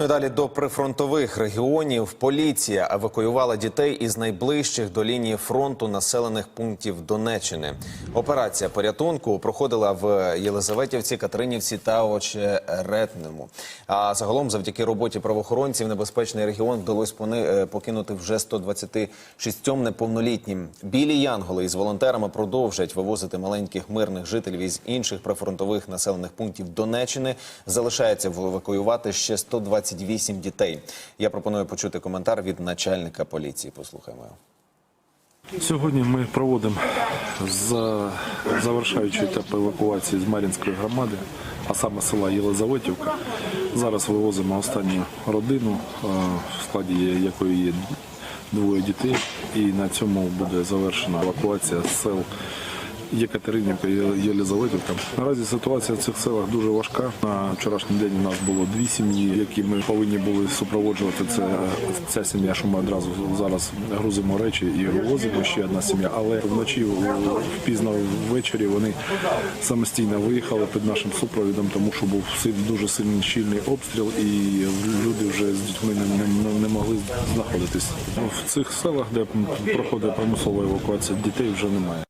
Ну далі до прифронтових регіонів поліція евакуювала дітей із найближчих до лінії фронту населених пунктів Донеччини. Операція порятунку проходила в Єлизаветівці, Катеринівці та Очеретному. А загалом, завдяки роботі правоохоронців, небезпечний регіон вдалося е, покинути вже 126 неповнолітнім. Білі янголи із волонтерами продовжать вивозити маленьких мирних жителів із інших прифронтових населених пунктів Донеччини. Залишається евакуювати ще 128 дітей. Я пропоную почути коментар від начальника поліції. Послухаємо. Сьогодні ми проводимо за завершаючий етап евакуації з Мар'їнської громади, а саме села Єлизаветівка. Зараз вивозимо останню родину, е, в складі якої є двоє дітей, і на цьому буде завершена евакуація з сел. Єкатеринівка Єлизаветівка. Наразі ситуація в цих селах дуже важка. На вчорашній день у нас було дві сім'ї, які ми повинні були супроводжувати. Це ця сім'я, що ми одразу зараз грузимо речі і вивозимо. Ще одна сім'я. Але вночі пізно ввечері вони самостійно виїхали під нашим супровідом, тому що був дуже сильний щільний обстріл, і люди вже з дітьми не, не, не могли знаходитись. В цих селах, де проходить примусова евакуація дітей, вже немає.